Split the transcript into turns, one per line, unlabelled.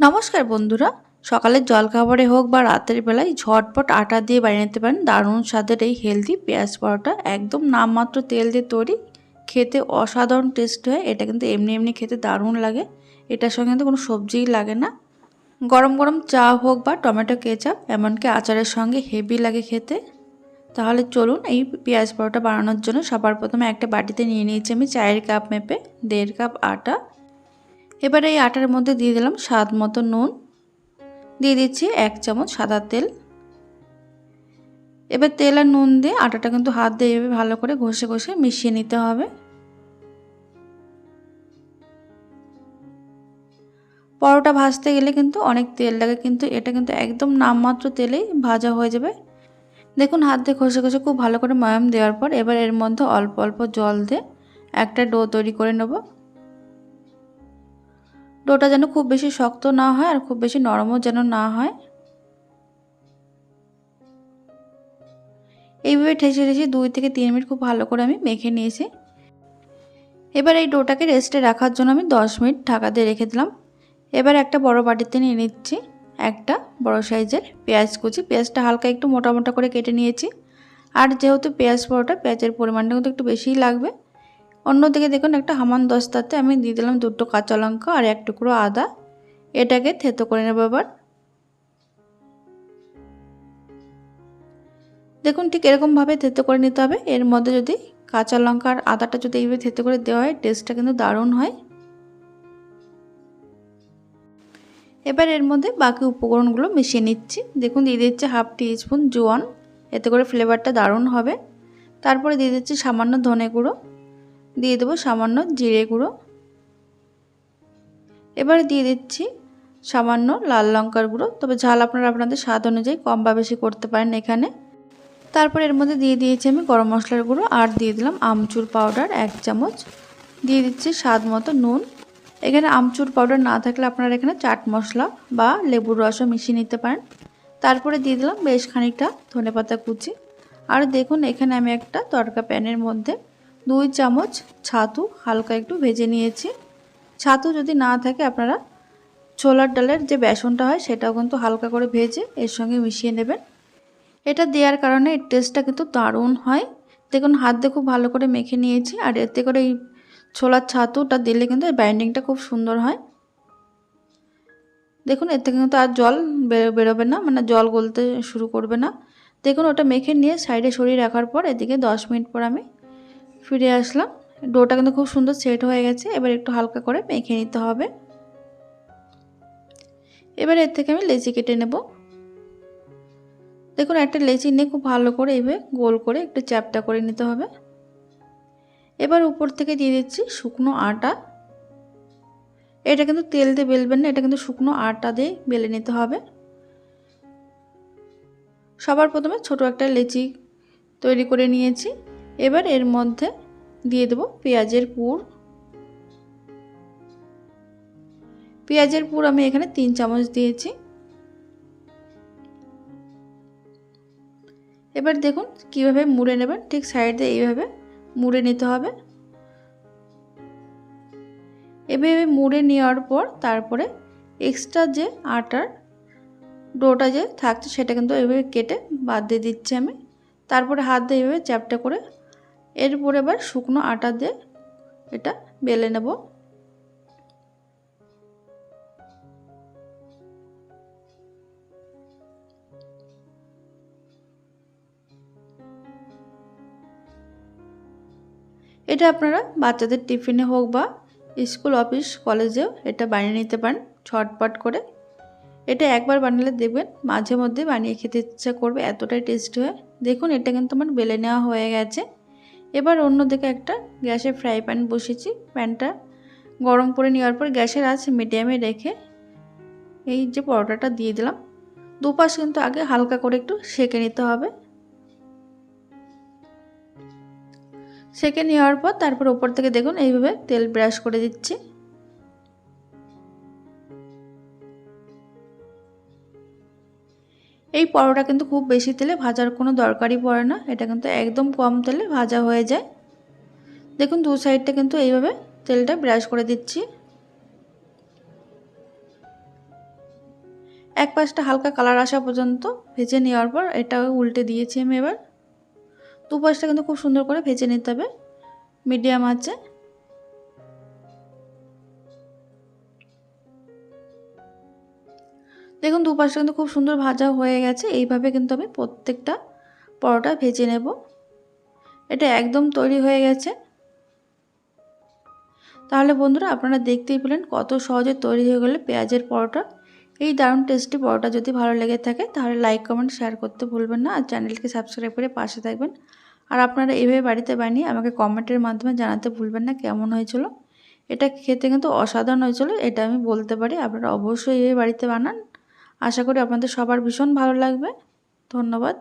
নমস্কার বন্ধুরা। সকালের জলখাবারে হোক বা রাতের বেলায় ঝটপট আটা দিয়ে বানিয়ে নিতে পারেন। দারুণ স্বাদের এই হেলদি পেঁয়াজ পরোটা। একদম নামমাত্র তেল দিয়ে তৈরি। খেতে অসাধারণ টেস্ট হয়। এটা কিন্তু এমনি এমনি খেতে দারুণ লাগে। এটার সঙ্গে কিন্তু কোনো সবজিই লাগে না। গরম গরম চা হোক বা টমেটো কেচাপ, এমনকি আচারের সঙ্গে হেভি লাগে খেতে। তাহলে চলুন এই পেঁয়াজ পরোটা বানানোর জন্য সবার প্রথমে একটা বাটিতে নিয়ে নিয়েছি আমি চায়ের কাপ মেপে। দেড় কাপ আটা। এবারে এই আটার মধ্যে দিয়ে দিলাম স্বাদ মতো নুন। দিয়ে দিচ্ছি এক চামচ সাদা তেল। এবার তেল আর নুন দিয়ে আটাটা কিন্তু হাত দিয়ে এভাবে ভালো করে ঘষে ঘষে মিশিয়ে নিতে হবে। পরোটা ভাজতে গেলে কিন্তু অনেক তেল লাগে, কিন্তু এটা কিন্তু একদম নামমাত্র তেলেই ভাজা হয়ে যাবে। দেখুন, হাত দিয়ে ঘষে ঘষে খুব ভালো করে ময়াম দেওয়ার পর এবার এর মধ্যে অল্প অল্প জল দিয়ে একটা ডো তৈরি করে নেব। ডোটা যেন খুব বেশি শক্ত না হয় আর খুব বেশি নরমও যেন না হয়। এইভাবে ঠেসে ঠেসে দুই থেকে তিন মিনিট খুব ভালো করে আমি মেখে নিয়েছি। এবার এই ডোটাকে রেস্টে রাখার জন্য আমি দশ মিনিট ঢাকা দিয়ে রেখে দিলাম। এবার একটা বড় বাটিতে নিয়ে নিচ্ছি একটা বড় সাইজের পেঁয়াজ কুচি। পেঁয়াজটা হালকা একটু মোটা মোটা করে কেটে নিয়েছি। আর যেহেতু পেঁয়াজ পরোটা, পেঁয়াজের পরিমাণটা কিন্তু একটু বেশিই লাগবে। অন্যদিকে দেখুন, একটা হামান দস্তাতে আমি দিয়ে দিলাম দুটো কাঁচা লঙ্কা আর এক টুকরো আদা। এটাকে থেতো করে নেব এবার। দেখুন, ঠিক এরকমভাবে থেতো করে নিতে হবে। এর মধ্যে যদি কাঁচা লঙ্কা আর আদাটা যদি এইভাবে থেতো করে দেওয়া হয় টেস্টটা কিন্তু দারুণ হয়। এবার এর মধ্যে বাকি উপকরণগুলো মিশিয়ে নিচ্ছি। দেখুন, দিয়ে দিচ্ছি হাফ টি স্পুন জোয়ান। এতে করে ফ্লেভারটা দারুণ হবে। তারপরে দিয়ে দিচ্ছি সামান্য ধনে গুঁড়ো। দিয়ে দেবো সামান্য জিরে গুঁড়ো। এবারে দিয়ে দিচ্ছি সামান্য লাল লঙ্কার গুঁড়ো। তবে ঝাল আপনারা আপনাদের স্বাদ অনুযায়ী কম বা বেশি করতে পারেন এখানে। তারপর এর মধ্যে দিয়ে দিয়েছি আমি গরম মশলার গুঁড়ো আর দিয়ে দিলাম আমচুর পাউডার এক চামচ। দিয়ে দিচ্ছি স্বাদ মতো নুন। এখানে আমচুর পাউডার না থাকলে আপনারা এখানে চাট মশলা বা লেবুর রসও মিশিয়ে নিতে পারেন। তারপরে দিয়ে দিলাম বেশ খানিকটা ধনে পাতা কুচি। আর দেখুন এখানে আমি একটা তরকা প্যানের মধ্যে দুই চামচ ছাতু হালকা একটু ভেজে নিয়েছি। ছাতু যদি না থাকে আপনারা ছোলার ডালের যে বেসনটা হয় সেটাও কিন্তু হালকা করে ভেজে এর সঙ্গে মিশিয়ে নেবেন। এটা দেওয়ার কারণে এর টেস্টটা কিন্তু দারুণ হয়। দেখুন, হাত দিয়ে খুব ভালো করে মেখে নিয়েছি আর এতে করে এই ছোলার ছাতুটা দিলে কিন্তু বাইন্ডিংটা খুব সুন্দর হয়। দেখুন এর থেকে কিন্তু আর জল বেরোবে না মানে জল গলতে শুরু করবে না। দেখুন, ওটা মেখে নিয়ে সাইডে সরিয়ে রাখার পর এদিকে দশ মিনিট পর আমি ফিরে আসলাম। ডোটা কিন্তু খুব সুন্দর সেট হয়ে গেছে। এবার একটু হালকা করে মেখে নিতে হবে। এবার এর থেকে আমি লেচি কেটে নেব। দেখুন, একটা লেচি নিয়ে খুব ভালো করে এইভাবে গোল করে একটু চ্যাপটা করে নিতে হবে। এবার উপর থেকে দিয়ে দিচ্ছি শুকনো আটা। এটা কিন্তু তেল দিয়ে বেলবেন না, এটা কিন্তু শুকনো আটা দিয়ে বেলে নিতে হবে। সবার প্রথমে ছোট একটা লেচি তৈরি করে নিয়েছি। এবার এর মধ্যে দিয়ে দেবো পেঁয়াজের পুর। পেঁয়াজের পুর আমি এখানে তিন চামচ দিয়েছি। এবার দেখুন কীভাবে মুড়ে নেবেন, ঠিক সাইড দিয়ে এইভাবে মুড়ে নিতে হবে। এভাবে মুড়ে নেওয়ার পর তারপরে এক্সট্রা যে আটার ডোটা যে থাকছে সেটা কিন্তু এভাবে কেটে বাদ দিয়ে দিচ্ছি আমি। তারপরে হাত দিয়ে এভাবে চ্যাপটা করে এরপর এবার শুকনো আটা দিয়ে এটা বেলে নেব। এটা আপনারা বাচ্চাদের টিফিনে হোক বা স্কুল, অফিস, কলেজেও এটা বানিয়ে নিতে পারেন ছটপট করে। এটা একবার বানালে দেখবেন মাঝে মধ্যে বানিয়ে খেতে ইচ্ছা করবে, এতটাই টেস্টি হয়। দেখুন, এটা কিন্তু আমার বেলে নেওয়া হয়ে গেছে। এবার অন্য দিকে একটা গ্যাসে ফ্রাই প্যান বসেছি। প্যানটা গরম করে নেওয়ার পর গ্যাসের আছে মিডিয়ামে রেখে এই যে পরোটাটা দিয়ে দিলাম। দুপাশ কিন্তু আগে হালকা করে একটু সেঁকে নিতে হবে। সেঁকে নেওয়ার পর তারপর ওপর থেকে দেখুন এইভাবে তেল ব্রাশ করে দিচ্ছি। এই পরোটা কিন্তু খুব বেশি তেলে ভাজার কোনো দরকারই পড়ে না। এটা কিন্তু একদম কম তেলে ভাজা হয়ে যায়। দেখুন, দু সাইডটা কিন্তু এইভাবে তেলটা ব্রাশ করে দিচ্ছি। এক পাশটা হালকা কালার আসা পর্যন্ত ভেজে নেওয়ার পর এটা উল্টে দিয়েছি আমি এবার। দু পাশটা কিন্তু খুব সুন্দর করে ভেজে নিতে হবে। মিডিয়াম আছে দেখুন, দুপাশটা কিন্তু খুব সুন্দর ভাজা হয়ে গেছে। এইভাবে কিন্তু আমি প্রত্যেকটা পরোটা ভেজে নেব। এটা একদম তৈরি হয়ে গেছে। তাহলে বন্ধুরা, আপনারা দেখতেই পেলেন কত সহজে তৈরি হয়ে গেলে পেঁয়াজের পরোটা। এই দারুণ টেস্টি পরোটা যদি ভালো লেগে থাকে, তাহলে লাইক, কমেন্ট, শেয়ার করতে ভুলবেন না। আর চ্যানেলকে সাবস্ক্রাইব করে পাশে থাকবেন। আর আপনারা এভাবে বাড়িতে বানিয়ে আমাকে কমেন্টের মাধ্যমে জানাতে ভুলবেন না কেমন হয়েছিল। এটা খেতে কিন্তু অসাধারণ হয়েছিল, এটা আমি বলতে পারি। আপনারা অবশ্যই এভাবে বাড়িতে বানান। আশা করি আপনাদের সবার ভীষণ ভালো লাগবে। ধন্যবাদ।